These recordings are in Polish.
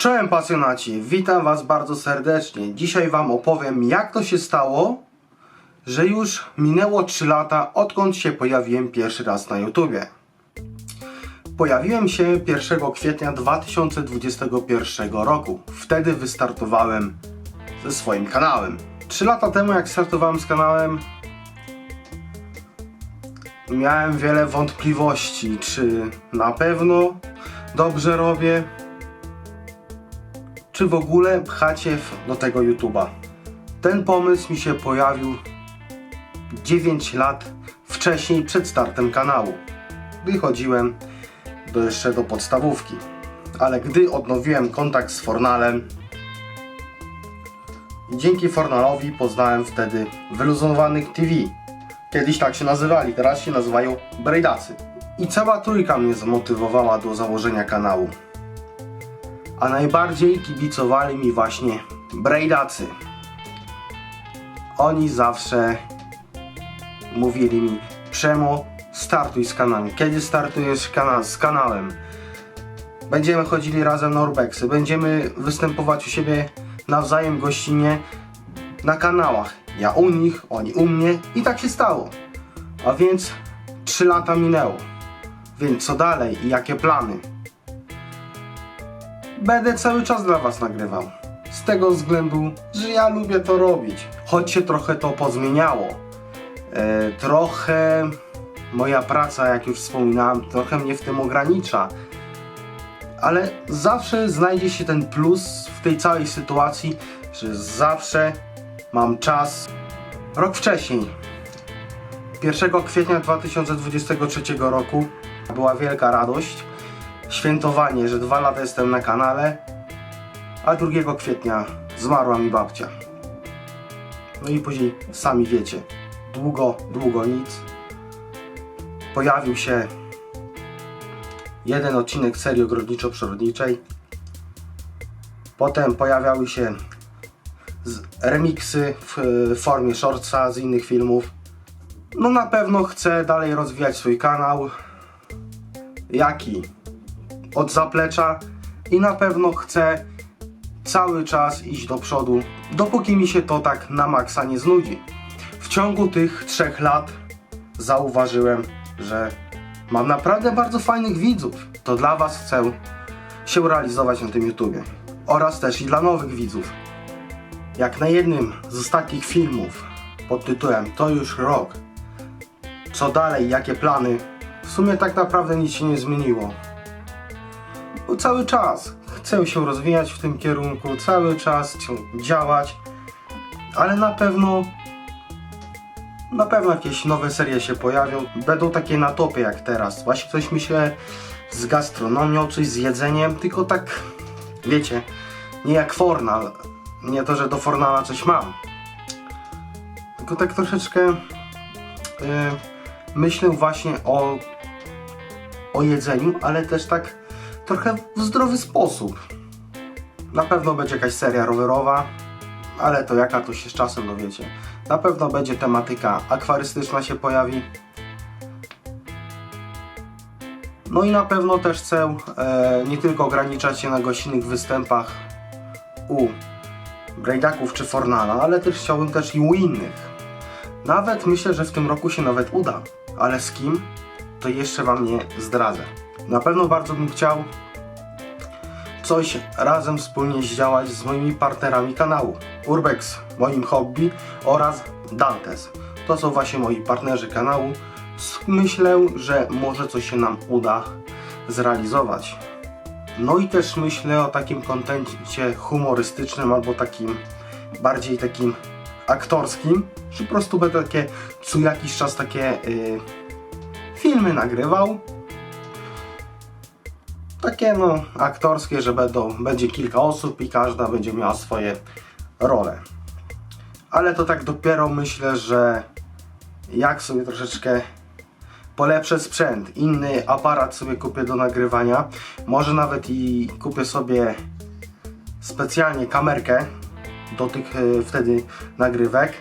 Czołem pasjonaci, witam was bardzo serdecznie. Dzisiaj wam opowiem jak to się stało, że już minęło 3 lata odkąd się pojawiłem pierwszy raz na YouTubie. Pojawiłem się 1 kwietnia 2021 roku. Wtedy wystartowałem ze swoim kanałem. 3 lata temu jak startowałem z kanałem miałem wiele wątpliwości, czy na pewno dobrze robię, czy w ogóle pchacie do tego YouTube'a. Ten pomysł mi się pojawił 9 lat wcześniej przed startem kanału, gdy chodziłem do jeszcze do podstawówki. Ale gdy odnowiłem kontakt z Fornalem, dzięki Fornalowi poznałem wtedy wyluzowanych TV. Kiedyś tak się nazywali, teraz się nazywają Brejdacy. I cała trójka mnie zmotywowała do założenia kanału. A najbardziej kibicowali mi właśnie Brejdacy. Oni zawsze mówili mi Przemo, startuj z kanałem. Kiedy startujesz kana z kanałem? Będziemy chodzili razem na urbexy, będziemy występować u siebie nawzajem gościnnie na kanałach. Ja u nich, oni u mnie i tak się stało. A więc 3 lata minęło. Więc co dalej i jakie plany? Będę cały czas dla Was nagrywał. Z tego względu, że ja lubię to robić. Choć się trochę to pozmieniało. E, trochę moja praca, jak już wspominałem, trochę mnie w tym ogranicza. Ale zawsze znajdzie się ten plus w tej całej sytuacji, że zawsze mam czas. Rok wcześniej, 1 kwietnia 2023 roku, była wielka radość. Świętowanie, że dwa lata jestem na kanale, a 2 kwietnia zmarła mi babcia. No i później sami wiecie, długo, długo nic. Pojawił się jeden odcinek serii ogrodniczo-przyrodniczej. Potem pojawiały się remiksy w e, formie shortsa z innych filmów. No na pewno chcę dalej rozwijać swój kanał. Jaki? Od zaplecza i na pewno chcę cały czas iść do przodu, dopóki mi się to tak na maksa nie znudzi. W ciągu tych trzech lat zauważyłem, że mam naprawdę bardzo fajnych widzów. To dla Was chcę się realizować na tym YouTubie. Oraz też i dla nowych widzów. Jak na jednym z ostatnich filmów pod tytułem To już rok. Co dalej, jakie plany? W sumie tak naprawdę nic się nie zmieniło. Bo cały czas chcę się rozwijać w tym kierunku, cały czas działać, ale na pewno na pewno jakieś nowe serie się pojawią. Będą takie na topie jak teraz. Właśnie coś myślę z gastronomią, coś z jedzeniem, tylko tak wiecie, nie jak Fornal. Nie to, że do Fornala coś mam. Tylko tak troszeczkę yy, myślę właśnie o, o jedzeniu, ale też tak trochę w zdrowy sposób. Na pewno będzie jakaś seria rowerowa, ale to jaka to się z czasem dowiecie. Na pewno będzie tematyka akwarystyczna się pojawi. No i na pewno też chcę e, nie tylko ograniczać się na gościnnych występach u Brejdaków czy Fornala, ale też chciałbym też i u innych. Nawet myślę, że w tym roku się nawet uda, ale z kim to jeszcze Wam nie zdradzę. Na pewno bardzo bym chciał coś razem wspólnie zdziałać z moimi partnerami kanału. Urbex, moim hobby oraz Dantes. To są właśnie moi partnerzy kanału. Myślę, że może coś się nam uda zrealizować. No i też myślę o takim kontencie humorystycznym albo takim bardziej takim aktorskim, że po prostu będę takie co jakiś czas takie y, filmy nagrywał. Takie no aktorskie, że będą, będzie kilka osób i każda będzie miała swoje role. Ale to tak dopiero myślę, że jak sobie troszeczkę polepszę sprzęt, inny aparat sobie kupię do nagrywania, może nawet i kupię sobie specjalnie kamerkę do tych e, wtedy nagrywek,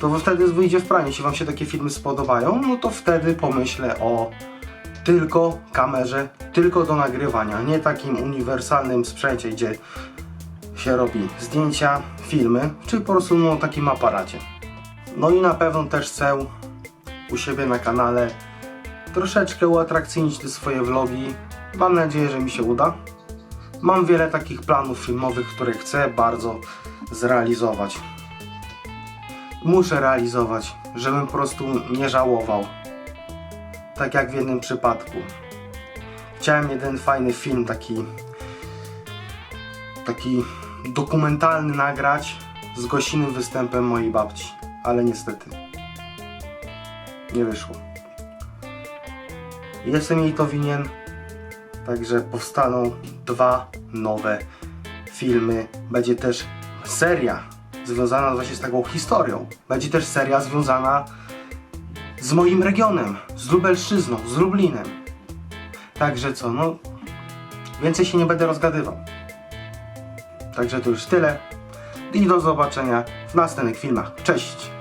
to wtedy wyjdzie w pranie. Jeśli Wam się takie filmy spodobają, no to wtedy pomyślę o tylko kamerze, tylko do nagrywania, nie takim uniwersalnym sprzęcie, gdzie się robi zdjęcia, filmy, czy po prostu no, takim aparacie. No i na pewno też chcę u siebie na kanale troszeczkę uatrakcyjnić te swoje vlogi. Mam nadzieję, że mi się uda. Mam wiele takich planów filmowych, które chcę bardzo zrealizować. Muszę realizować, żebym po prostu nie żałował. Tak jak w jednym przypadku. Chciałem jeden fajny film, taki taki dokumentalny nagrać z gościnnym występem mojej babci, ale niestety nie wyszło. Jestem jej to winien, także powstaną dwa nowe filmy. Będzie też seria związana właśnie z taką historią. Będzie też seria związana z moim regionem, z Lubelszczyzną, z Lublinem. Także co, no więcej się nie będę rozgadywał. Także to już tyle i do zobaczenia w następnych filmach. Cześć!